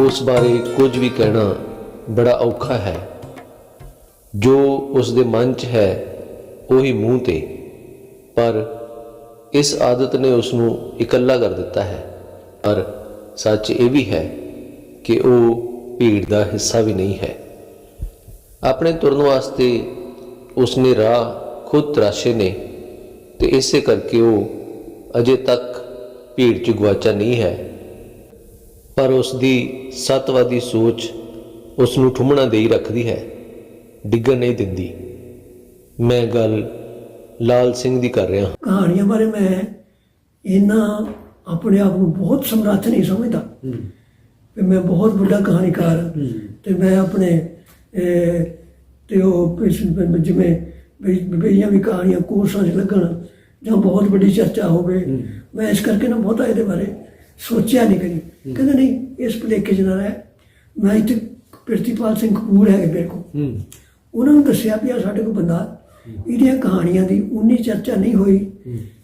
ਉਸ ਬਾਰੇ ਕੁਝ ਵੀ ਕਹਿਣਾ ਬੜਾ ਔਖਾ ਹੈ। ਜੋ ਉਸ ਦੇ ਮਨ 'ਚ ਹੈ, ਉਹੀ ਮੂੰਹ ਤੇ। ਪਰ ਇਸ ਆਦਤ ਨੇ ਉਸ ਨੂੰ ਇਕੱਲਾ ਕਰ ਦਿੱਤਾ ਹੈ। ਪਰ ਸੱਚ ਇਹ ਵੀ ਹੈ ਕਿ ਉਹ ਭੀੜ ਦਾ ਹਿੱਸਾ ਵੀ ਨਹੀਂ ਹੈ। ਆਪਣੇ ਤੁਰਨ ਵਾਸਤੇ ਉਸਨੇ ਰਾਹ ਖੁਦ ਤਰਾਸ਼ੇ ਨੇ ਤੇ ਇਸੇ ਕਰਕੇ ਉਹ ਅਜੇ ਤੱਕ ਭੀੜ 'ਚ ਗਵਾਚਾ ਨਹੀਂ ਹੈ। ਪਰ ਉਸ ਦੀ ਸਤਵਾਦੀ ਸੋਚ ਉਸ ਨੂੰ ਠੁੰਮਣਾ ਦੇਈ ਰੱਖਦੀ ਹੈ ਡਿੱਗਣ ਨਹੀਂ ਦਿੰਦੀ। ਮੈਂ ਗੱਲ ਲਾਲ ਸਿੰਘ ਦੀ ਕਰ ਰਿਹਾ ਹਾਂ। ਕਹਾਣੀਆਂ ਬਾਰੇ ਮੈਂ ਇੰਨਾ ਆਪਣੇ ਆਪ ਨੂੰ ਬਹੁਤ ਸਮਰੱਥ ਨਹੀਂ ਸਮਝਦਾ। ਕਿ ਮੈਂ ਬਹੁਤ ਵੱਡਾ ਕਹਾਣੀਕਾਰ ਹਾਂ ਤੇ ਮੈਂ ਆਪਣੇ ਤੇ ਉਹ ਜਿਵੇਂ ਬਈਆਂ ਵੀ ਕਹਾਣੀਆਂ ਕੋਰਸਾਂ 'ਚ ਲੱਗਣ ਜਾਂ ਬਹੁਤ ਵੱਡੀ ਚਰਚਾ ਹੋਵੇ ਮੈਂ ਇਸ ਕਰਕੇ ਨਾ ਬਹੁਤਾ ਇਹਦੇ ਬਾਰੇ। ਸੋਚਿਆ ਨਹੀਂ ਕਰੀ ਕਹਿੰਦਾ ਨਹੀਂ ਇਸ ਭੁਲੇਖੇ 'ਚ ਨਾ ਰਹਿ। ਮੈਂ ਇੱਥੇ ਪ੍ਰਿਤੀਪਾਲ ਸਿੰਘ ਕਪੂਰ ਹੈਗੇ ਮੇਰੇ ਕੋਲ। ਉਹਨਾਂ ਨੂੰ ਦੱਸਿਆ ਵੀ ਆ ਸਾਡੇ ਕੋਲ ਬੰਦਾ ਇਹਦੀਆਂ ਕਹਾਣੀਆਂ ਦੀ ਉਨੀ ਚਰਚਾ ਨਹੀਂ ਹੋਈ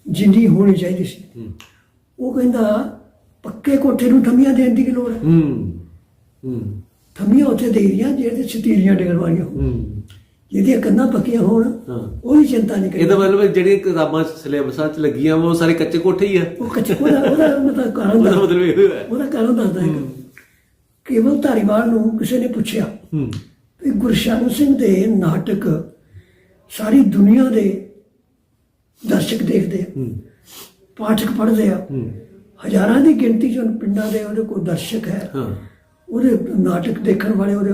ਜਿੰਨੀ ਹੋਣੀ ਚਾਹੀਦੀ ਸੀ। ਉਹ ਕਹਿੰਦਾ ਪੱਕੇ ਕੋਠੇ ਨੂੰ ਠੰਮੀਆਂ ਦੇਣ ਦੀ ਕੀ ਲੋੜ ਹੈ? ਹੂੰ। ਹੂੰ। ਠੰਮੀਆਂ ਉੱਥੇ ਦੇ ਦੀਆਂ ਜਿਹੜੇ ਛਤੀਰੀਆਂ ਡੇਗਣ ਵਾਲੀਆਂ। ਹੂੰ। ਜਿਹਦੀਆਂ ਕੰਨਾਂ ਪੱਕੀਆਂ ਹੋਣ ਹਾਂ। ਉਹਦੀ ਚਿੰਤਾ ਨਹੀਂ ਇਹਦਾ ਕਰੀ ਮਤਲਬ ਜਿਹੜੀਆਂ ਕਿਤਾਬਾਂ ਸਿਲੇਬਸਾਂ 'ਚ ਲੱਗੀਆਂ ਵਾ ਉਹ ਸਾਰੇ ਕੱਚੇ ਕੋਠੇ ਹੀ ਆ। ਉਹ ਕੱਚੇ ਉਹਦਾ ਉਹਦਾ ਮਤਲਬ ਕਾਰਨ ਉਹਦਾ ਮਤਲਬ ਇਹ ਹੈ ਉਹਦਾ ਕਾਰਨ ਦੱਸਦਾ ਹੈ। ਕੇਵਲ ਧਾਰੀਵਾਲ ਨੂੰ ਕਿਸੇ ਨੇ ਪੁੱਛਿਆ। ਹੂੰ। ਵੀ ਗੁਰਸ਼ਰਨ ਸਿੰਘ ਦੇ ਨਾਟਕ ਸਾਰੀ ਦੁਨੀਆ ਦੇ ਦਰਸ਼ਕ ਦੇਖਦੇ ਆ। ਹੂੰ। ਪਾਠਕ ਪੜ੍ਹਦੇ ਆ। ਹੂੰ। ਹਜ਼ਾਰਾਂ ਦੀ ਗਿਣਤੀ ਚ ਪਿੰਡਾਂ ਦੇ ਉਹਦੇ ਕੋਲ ਦਰਸ਼ਕ ਹੈ। ਹਾਂ। ਉਹਦੇ ਨਾਟਕ ਦੇਖਣ ਵਾਲੇ ਉਹਦੇ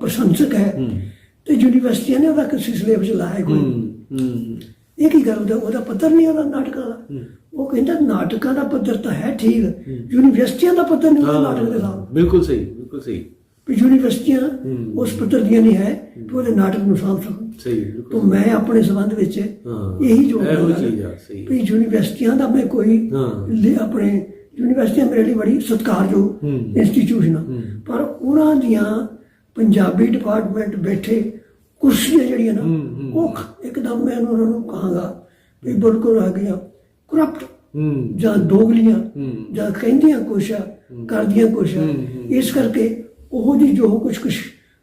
ਪ੍ਰਸ਼ੰਸਕ ਹੈ। ਹੂੰ। ਤੇ ਯੂਨੀਵਰਸਿਟੀਆਂ ਨੇ ਉਹਦਾ ਕਿਸੇ ਸਿਲੇਬਸ ਲਾਇਆ ਕੋਈ। ਹੂੰ ਹੂੰ। ਇਹ ਕੀ ਗੱਲ ਉਹਦਾ ਉਹਦਾ ਪੱਧਰ ਨਹੀਂ ਉਹਦਾ ਨਾਟਕਾਂ ਦਾ। ਉਹ ਕਹਿੰਦਾ ਨਾਟਕਾਂ ਦਾ ਪੱਧਰ ਤਾਂ ਹੈ ਠੀਕ ਯੂਨੀਵਰਸਿਟੀਆਂ ਦਾ ਪੱਧਰ ਨਹੀਂ ਉਹਦਾ ਨਾਟਕ ਦੇ ਨਾਲ ਬਿਲਕੁਲ ਸਹੀ ਬਿਲਕੁਲ ਸਹੀ। ਵੀ ਯੂਨੀਵਰਸਿਟੀਆਂ ਉਸ ਪੱਧਰ ਦੀਆਂ ਨਹੀਂ ਹੈ ਕਿ ਉਹਦੇ ਨਾਟਕ ਨੂੰ ਸਾਂਭ ਸਕਣ। ਸਹੀ ਬਿਲਕੁਲ ਤੋਂ ਮੈਂ ਆਪਣੇ ਸੰਬੰਧ ਵਿੱਚ। ਇਹੀ ਜੋ ਇਹੋ ਚੀਜ਼ ਆ, ਸਹੀ। ਵੀ ਯੂਨੀਵਰਸਿਟੀਆਂ ਦਾ ਮੈਂ ਕੋਈ ਆਪਣੇ ਯੂਨੀਵਰਸਿਟੀਆਂ ਮੇਰੇ ਲਈ ਬੜੀ ਸਤਿਕਾਰਯੋਗ। ਇੰਸਟੀਚਿਊਸ਼ਨ ਪਰ ਉਹਨਾਂ ਦੀਆਂ ਪੰਜਾਬੀ ਡਿਪਾਰਟਮੈਂਟ ਬੈਠੇ ਕੁਰਸੀਆਂ ਜਿਹੜੀਆਂ ਨਾ ਉਹ ਇੱਕਦਮ ਮੈਂ ਉਹਨਾਂ ਨੂੰ ਕਹਾਂਗਾ ਵੀ ਬਿਲਕੁਲ ਆ ਗਈਆਂ ਕਰਪਟ ਜਾਂ ਦੋਗਲੀਆਂ। ਜਾਂ ਕਹਿੰਦੀਆਂ ਕੁਛ ਆ ਕਰਦੀਆਂ ਕੁਛ ਆ ਇਸ ਕਰਕੇ ਉਹ ਜੀ ਜੋ ਕੁਛ ਕੁਛ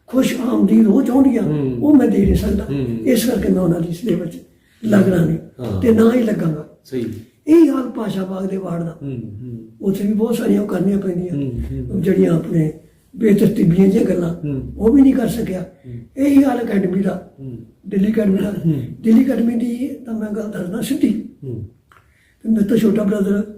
ਖੁਸ਼ ਆਮਦੀ ਉਹ ਚਾਹੁੰਦੀਆਂ ਉਹ ਮੈਂ ਦੇ ਨਹੀਂ ਸਕਦਾ। ਇਸ ਕਰਕੇ ਮੈਂ ਉਹਨਾਂ ਦੀ ਸਿਲੇਬਸ 'ਚ ਲੱਗਣਾ। ਨਹੀਂ ਤੇ ਨਾ ਹੀ ਲੱਗਾਂਗਾ। ਸਹੀ। ਇਹ ਹਾਲ ਭਾਸ਼ਾ ਬਾਗ ਦੇ ਵਾਰਡ ਦਾ। ਉੱਥੇ ਵੀ ਬਹੁਤ ਸਾਰੀਆਂ ਕਰਨੀਆਂ ਪੈਂਦੀਆਂ। ਜਿਹੜੀਆਂ ਆਪਣੇ ਬੇਤਰਤੀਬੀਆਂ ਜਿਹੀਆਂ ਗੱਲਾਂ। ਉਹ ਵੀ ਨਹੀਂ ਕਰ ਸਕਿਆ। ਇਹੀ ਹਾਲ ਅਕੈਡਮੀ ਦਾ। ਦਿੱਲੀ ਅਕੈਡਮੀ ਦਾ। ਦਿੱਲੀ ਅਕੈਡਮੀ ਦੀ ਤਾਂ ਮੈਂ ਗੱਲ ਦੱਸਦਾ ਸਿੱਧੀ। ਤੇ ਮੇਰੇ ਤੋਂ ਛੋਟਾ ਬ੍ਰਦਰ